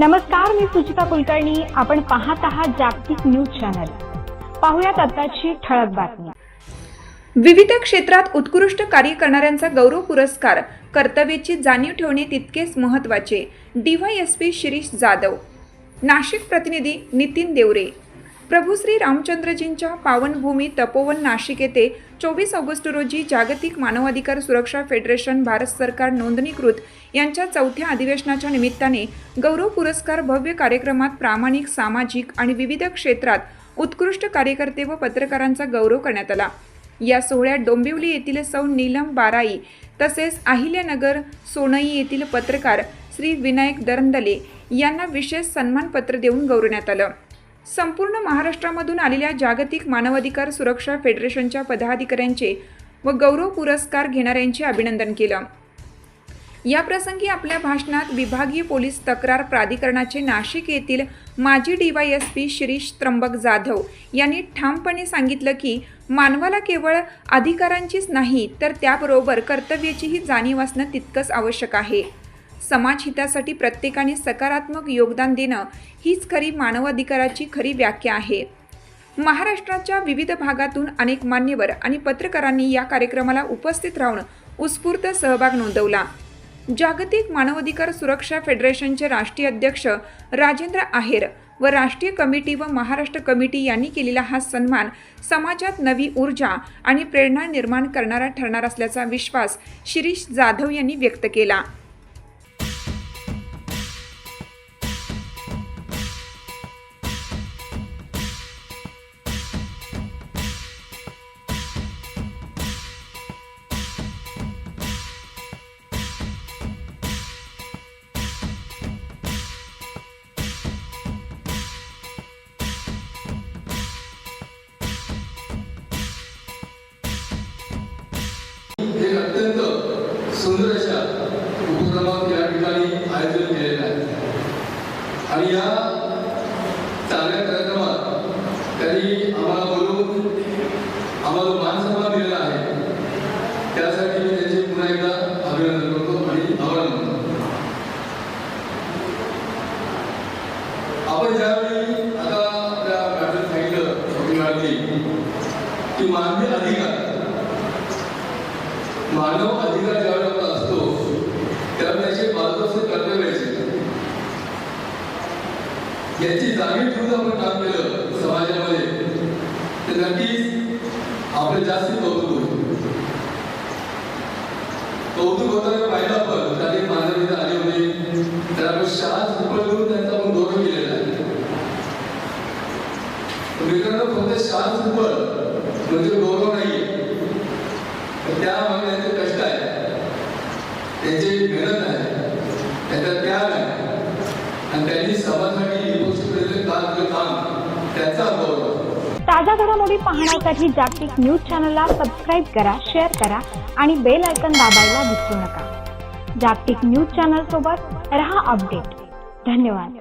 नमस्कार मी सुचिता कुलकर्णी. आपण पाहत आहात जागतिक न्यूज चॅनल. पाहुयात आताची ठळक बातमी. विविध क्षेत्रात उत्कृष्ट कार्य करणाऱ्यांचा गौरव पुरस्कार कर्तव्याची जाणीव ठेवणे तितकेच महत्त्वाचे. डीवायएसपी शिरीष जाधव. नाशिक प्रतिनिधी नितीन देवरे. प्रभू श्री रामचंद्रजींच्या पावनभूमी तपोवन नाशिक येथे चोवीस ऑगस्ट रोजी जागतिक मानवाधिकार सुरक्षा फेडरेशन भारत सरकार नोंदणीकृत यांच्या चौथ्या अधिवेशनाच्या निमित्ताने गौरव पुरस्कार भव्य कार्यक्रमात प्रामाणिक सामाजिक आणि विविध क्षेत्रात उत्कृष्ट कार्यकर्ते व पत्रकारांचा गौरव करण्यात आला. या सोहळ्यात डोंबिवली येथील सौ नीलम बाराई तसेच अहिल्यानगर सोनई येथील पत्रकार श्री विनायक दरंदले यांना विशेष सन्मानपत्र देऊन गौरवण्यात आलं. संपूर्ण महाराष्ट्रामधून आलेल्या जागतिक मानवाधिकार सुरक्षा फेडरेशनच्या पदाधिकाऱ्यांचे व गौरव पुरस्कार घेणाऱ्यांचे अभिनंदन केलं. या प्रसंगी आपल्या भाषणात विभागीय पोलीस तक्रार प्राधिकरणाचे नाशिक येथील माजी डीवायएसपी शिरीष त्र्यंबक जाधव यांनी ठामपणे सांगितलं की मानवाला केवळ अधिकारांचीच नाही तर त्याबरोबर कर्तव्याचीही जाणीव असणं तितकंच आवश्यक आहे. समाज हितासाठी प्रत्येकाने सकारात्मक योगदान देणं हीच खरी मानवाधिकाराची खरी व्याख्या आहे. महाराष्ट्राच्या विविध भागातून अनेक मान्यवर आणि पत्रकारांनी या कार्यक्रमाला उपस्थित राहून उत्स्फूर्त सहभाग नोंदवला. जागतिक मानवाधिकार सुरक्षा फेडरेशनचे राष्ट्रीय अध्यक्ष राजेंद्र आहेर व राष्ट्रीय कमिटी व महाराष्ट्र कमिटी यांनी केलेला हा सन्मान समाजात नवी ऊर्जा आणि प्रेरणा निर्माण करणारा ठरणार असल्याचा विश्वास शिरीष जाधव यांनी व्यक्त केला. सुंदर अशा उपक्रमात या ठिकाणी आयोजन केलेलं आहे. आणि या चांगल्या कार्यक्रमात त्यांनी आम्हाला बोलवून आम्हाला मान सन्मान दिलेला आहे त्यासाठी मी त्यांचे पुन्हा एकदा अभिनंदन करतो आणि आभार मानतो आपण ज्यावेळी आता आपल्या मॅडम सांगितलं की मानवी अधिकार मानव अधिकार ज्यावेळेला असतो त्यावेळी त्याचे बाजूचे कर्तव्य याची जाणीव ठेवून आपण काम केलं समाजामध्ये तर नक्कीच आपले जास्त कौतुक होईल. कौतुक होताना पाहिलं आपण त्याने माझ्या इथे आले होते तर आपण शाळा उपयोग करून त्यांचा आपण गौरव केलेला आहे. मित्रांनो फक्त शाळा सुपळ म्हणजे गौरव नाही त्या त्यामागे त्यांचे कष्ट आहे त्यांची मेहनत आहे. त्यांचा त्याग आहे. आणि त्यांनी समाजासाठी ही काम काम त्याचा गौरव ताज्या घडामोडी पाहण्यासाठी जागतिक न्यूज चॅनलला सबस्क्राईब करा शेअर करा आणि बेल आयकन दाबायला विसरू नका. जागतिक न्यूज चॅनल सोबत रहा अपडेट. धन्यवाद.